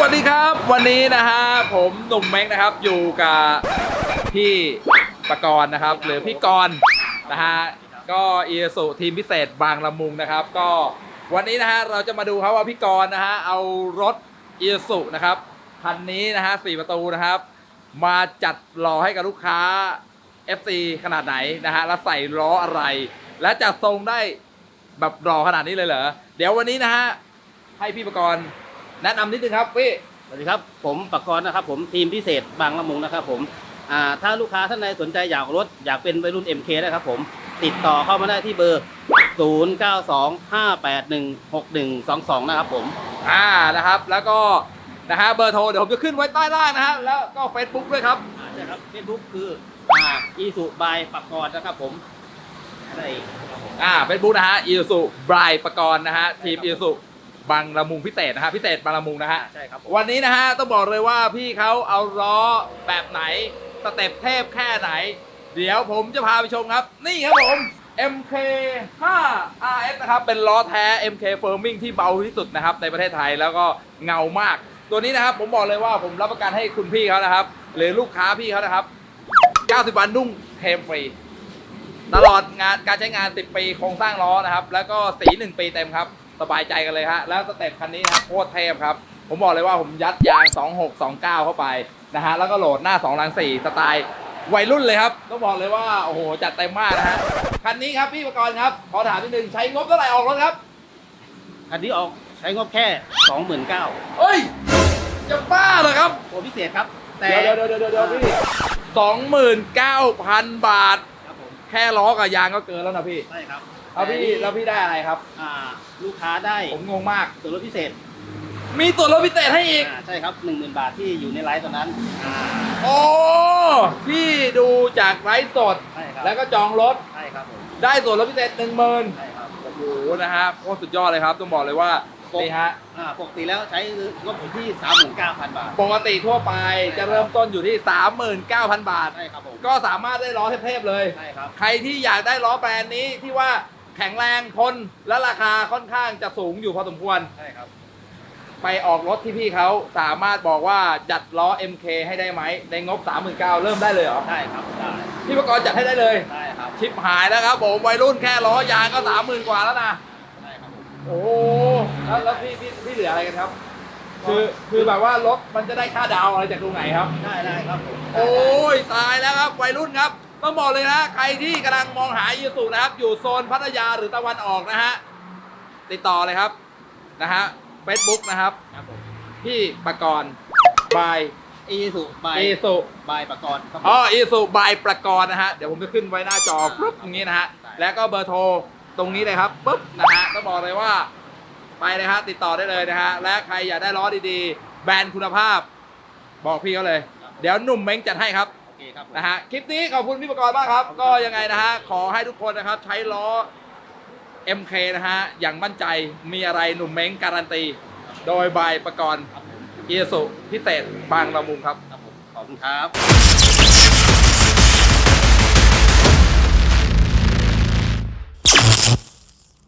วัสดีครับ วันนี้นะฮะผมหนุ่มแม็กนะครับอยู่กับพี่ประกรณ์นะครับ หรือพี่กรณ์นะฮะก็อีสุทีมพิเศษบางละมุงนะครับ ก็วันนี้นะฮะเราจะมาดูครับว่าพี่กรณ์นะฮะเอารถอีสุนะครับคันนี้นะฮะสี่ประตูนะครับ มาจัดรอให้กับลูกค้า FC ขนาดไหนนะฮะแล้วใส่ล้ออะไร และจัดทรงได้แบบรอขนาดนี้เลยเหรอเดี๋ยววันนี้นะฮะให้พี่ประกรณ์ แนะนำนิดนึงครับพี่ สวัสดีครับ ผมปักกรณ์นะครับผมทีมพิเศษบางละมุงนะครับผมอ่าถ้าลูกค้าท่านใดสนใจอยากรถอยากเป็นวัยรุ่น MK นะครับผมติดต่อเข้ามาได้ที่เบอร์ 0925816122 นะครับผม อ่านะครับ แล้วก็นะฮะเบอร์โทรเดี๋ยวผมจะขึ้นไว้ใต้ล่างนะฮะแล้วก็ Facebook ด้วยครับ อ่าใช่ครับเฟซบุ๊กคืออ่าอีสุบายปักกรณ์นะครับผมอะไรอีกครับผม อ่าเฟซบุ๊กนะฮะอีสุบรายประกรณ์นะฮะทีมอีสุ บางละมุงพิเศษนะฮะพิเศษบางละมุงนะฮะใช่ครับผมวันนี้นะฮะต้องบอกเลยว่าพี่เขาเอาล้อแบบไหนสเต็ปเทพแค่ไหน เดี๋ยวผมจะพาไปชมครับ นี่ครับผม MK 5 RS นะครับ เป็นล้อแท้ MK Firming ที่เบาที่สุดนะครับ ในประเทศไทยแล้วก็เงามาก ตัวนี้นะครับ ผมบอกเลยว่าผมรับประกันให้คุณพี่เขานะครับ หรือลูกค้าพี่เขานะครับ 90 วันนุ่งเทมฟรี ตลอดงานการใช้งาน 10 ปีโครงสร้างล้อนะครับ แล้วก็สี 1 ปีเต็มครับ สบายใจกันเลยฮะแล้วสเต็ปคันนี้นะครับโคตรเทพครับ ผมบอกเลยว่าผมยัดยาง 2629 เข้าไปนะฮะแล้วก็โหลดหน้า2ลัง4สไตล์วัยรุ่นเลยครับต้องบอกเลยว่าโอ้โหจัดเต็มมากนะฮะคันนี้ครับพี่ประกรณ์ครับขอถามนิดนึงใช้งบเท่าไหร่ออกรถครับคันนี้ออกใช้งบแค่29,000เฮ้ยจะบ้าเหรอครับโปรพิเศษครับ แต่เดี๋ยวเดี๋ยวเดี๋ยวเดี๋ยวเดี๋ยวพี่สองหมื่นเก้าพันบาทครับผม แค่ล้อกับยางก็เกินแล้วนะพี่ใช่ครับแล้วพี่ต่นี่แล้วพี่ได้อะไรครับ อ่า ลูกค้าได้ผมงงมาก ส่วนลดพิเศษมีส่วนลดพิเศษให้อีก อ่าใช่ครับ 10,000 บาทที่อยู่ในไลฟ์ตอนนั้นอ่าโอ้พี่ดูจากไลฟ์สด ใช่ครับแล้วก็จองรถใช่ครับผมได้ส่วนลดพิเศษหนึ่งหมื่นใช่ครับ โอ้โหนะฮะโคตรสุดยอดเลยครับ ต้องบอกเลยว่า ปกนี่ฮะ อ่าปกติแล้วใช้งบอยู่ที่ 39,000 บาท ปกติทั่วไปจะเริ่มต้นอยู่ที่ 39,000 บาท ใช่ครับผมก็สามารถได้ล้อเทพๆเลย ใช่ครับ ใครที่อยากได้ล้อแบรนด์นี้ที่ว่าแข็งแรงทนและราคาค่อนข้างจะสูงอยู่พอสมควร ใช่ครับ ไปออกรถที่พี่เขาสามารถบอกว่าจัดล้อ MK ให้ได้ไหมในงบ 39,000เริ่มได้เลยเหรอได้ครับ ได้ พี่ประกรณ์จัดให้ได้เลย ได้ครับ ชิปหายแล้วครับผมวัยรุ่นแค่ล้อยางก็ 30,000 กว่าแล้วนะ ได้ครับผม โอ้โห แล้วแล้วพี่พี่พี่เหลืออะไรกันครับ คือคือแบบว่ารถมันจะได้ค่าดาวอะไรจากตรงไหนครับ ได้ได้ครับผมโอ้ยตายแล้วครับวัยรุ่นครับ ต้องบอกเลยนะใครที่กำลังมองหายูสุนะครับ อยู่โซนพัทยาหรือตะวันออกนะฮะติดต่อเลยครับนะฮะเฟซบุ๊กนะครับ ครับผมพี่ปกรณ์บายอีสุบายอีสุบายประกรณ์ครับผม อ๋ออีสุบายประกรณ์นะฮะเดี๋ยวผมจะขึ้นไว้หน้าจอปุ๊บอย่างนี้นะฮะแล้วก็เบอร์โทรตรงนี้เลยครับปุ๊บนะฮะต้องบอกเลยว่า ไปเลยฮะติดต่อได้เลยนะฮะและใครอยากได้ล้อดีๆ แบรนด์คุณภาพ บอกพี่เขาเลย เดี๋ยวหนุ่มเม้งจัดให้ครับโอเคครับผมนะฮะคลิปนี้ขอบคุณพี่ประกรณ์มากครับ ก็ยังไงนะฮะขอให้ทุกคนนะครับใช้ล้อ MK นะฮะอย่างมั่นใจมีอะไรหนุ่มเม้งการันตี โดยบายประกรณ์ครับผมเอสุพิเศษบางละมุงครับ ครับผมขอบคุณครับ